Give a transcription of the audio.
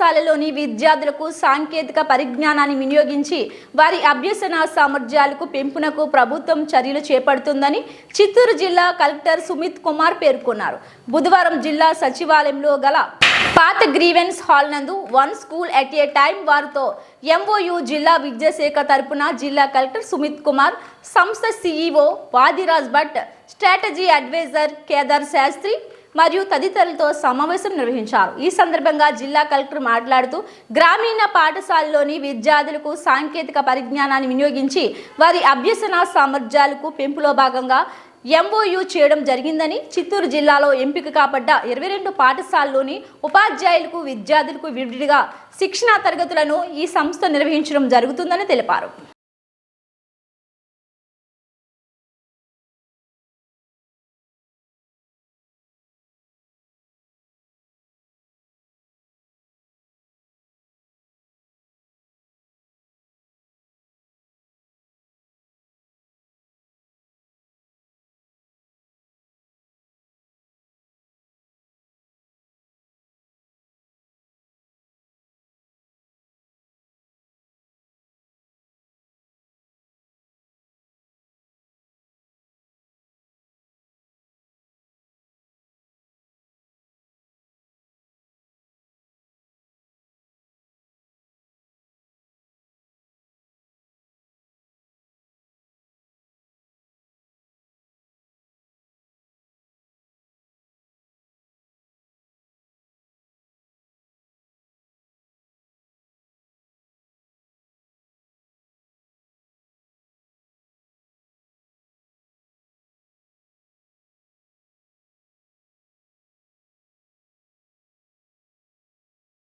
పాఠశాలలోని విద్యార్థులకు సాంకేతిక పరిజ్ఞానాన్ని వినియోగించి వారి అభ్యసన సామర్థ్యాలకు పెంపునకు ప్రభుత్వం చర్యలు చేపడుతుందని చిత్తూరు జిల్లా కలెక్టర్ సుమిత్ కుమార్ పేర్కొన్నారు. బుధవారం జిల్లా సచివాలయంలో గల పాత గ్రీవెన్స్ హాల్ నందు one school at a time వారితో ఎంఓయు జిల్లా విద్యాశాఖ తరపున జిల్లా కలెక్టర్ సుమిత్ కుమార్ సంస్థ CEO Vadiraj Bhat strategy adviser Kedar Shastri మరియు తదితరులతో సమావేశం నిర్వహించారు. ఈ సందర్భంగా జిల్లా కలెక్టర్ మాట్లాడుతూ గ్రామీణ పాఠశాలలోని విద్యార్థులకు సాంకేతిక పరిజ్ఞానాన్ని వినియోగించి వారి అభ్యసన సామర్థ్యాలకు పెంపులో భాగంగా ఎంఓయూ చేయడం జరిగిందని చిత్తూరు జిల్లాలో ఎంపిక కాబడ్డ ఇరవై రెండు పాఠశాలలోని ఉపాధ్యాయులకు విద్యార్థులకు విడిగా శిక్షణా తరగతులను ఈ సంస్థ నిర్వహించడం జరుగుతుందని తెలిపారు.